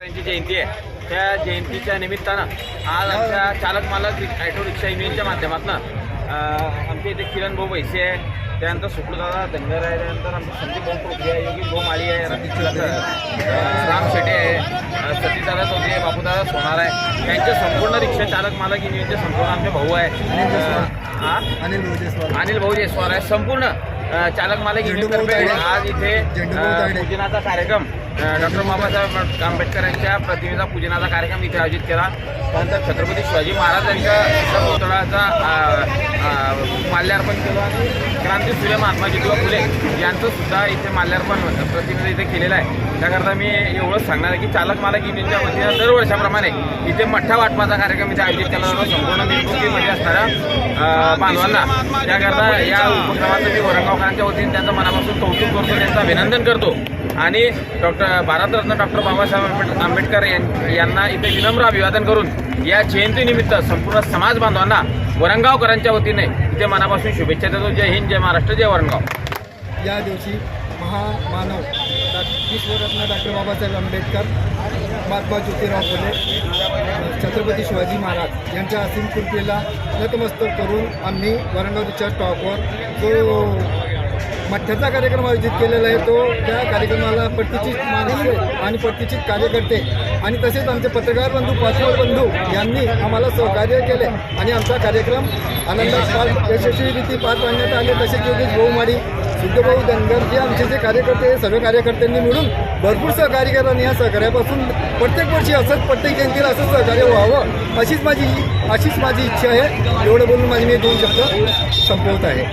त्यांची जयंती आहे. त्या जयंतीच्या निमित्तानं आज आमच्या चालक मालक ॲटो रिक्षा युनियनच्या माध्यमातून आमचे इथे किरण भाऊ पैसे आहे त्यानंतर सुखदादा धनगर आहे. त्यानंतर आमचे संदीप भाऊ टोपे आहे. योगी भाऊ माळी आहे. राम शेटे आहे. सतीदादा चौधरी आहे. बापूदादा सोनार आहे. त्यांचे संपूर्ण रिक्षा चालक मालक युनियनचे संपूर्ण आमचे भाऊ आहे. हा? अनिल भाऊ जयस्वार आहे. संपूर्ण चालक मालक तायडे. आज इथे. पूजनाचा कार्यक्रम डॉक्टर बाबासाहेब आंबेडकर यांच्या प्रतिमेचा पूजनाचा कार्यक्रम इथे आयोजित केला त्यानंतर छत्रपती शिवाजी महाराज यांच्या माल्यार्पण केलं आणि क्रांतीसूर्य महात्मा ज्योतिबा फुले यांचं सुद्धा इथे माल्यार्पण प्रतिनिधी इथे केलेलं आहे. त्याकरता मी एवढंच सांगणार आहे की चालक मालक युनियनच्या वतीनं दरवर्षाप्रमाणे इथे मठ्ठा वाटपाचा कार्यक्रम इथे आयोजित केला जातो. संपूर्ण निवडणुकीमध्ये असणाऱ्या बांधवांना. त्याकरता या उपक्रमाचं मी वरंगावकरांच्या वतीने त्यांचं मनापासून कौतुक करतो त्यांचं अभिनंदन करतो. आणि डॉक्टर भारतरत्न डॉक्टर बाबासाहेब आंबेडकर यां- यांना इथे विनम्र अभिवादन करून या जयंतीनिमित्त संपूर्ण समाज बांधवांना वरंगावकरांच्या वतीने इथे मनापासून शुभेच्छा देतो. जय हिंद जय महाराष्ट्र जय वरंगाव. या दिवशी महामानव विश्वरत्न डॉक्टर बाबासाहेब आंबेडकर महात्मा ज्योतिराव फुले छत्रपती शिवाजी महाराज यांच्या असीम कृपेला नतमस्तक करून आम्ही वरंगावच्या टॉपवर जो मठ्ठ्याचा कार्यक्रम आयोजित केलेला आहे. तो त्या कार्यक्रमाला पट्टीची मागणी आणि पट्टीची कार्यकर्ते आणि तसेच आमचे पत्रकार बंधू पाचवर बंधू यांनी आम्हाला सहकार्य केले आणि आमचा कार्यक्रम आनंदात पार यशस्वीरित्या पार पाडण्यात आले. तसेच योगेश भाऊ सिद्धभाऊ धनगर जे आमचे जे कार्यकर्ते हे सर्व कार्यकर्त्यांनी मिळून भरपूर सहकार्य केलं आणि या सहकार्यापासून प्रत्येक वर्षी असंच प्रत्येक जयंतीला असंच सहकार्य व्हावं अशीच माझी अशीच माझी इच्छा आहे. एवढं बोलून माझी मी दोन शब्द संपवत आहे.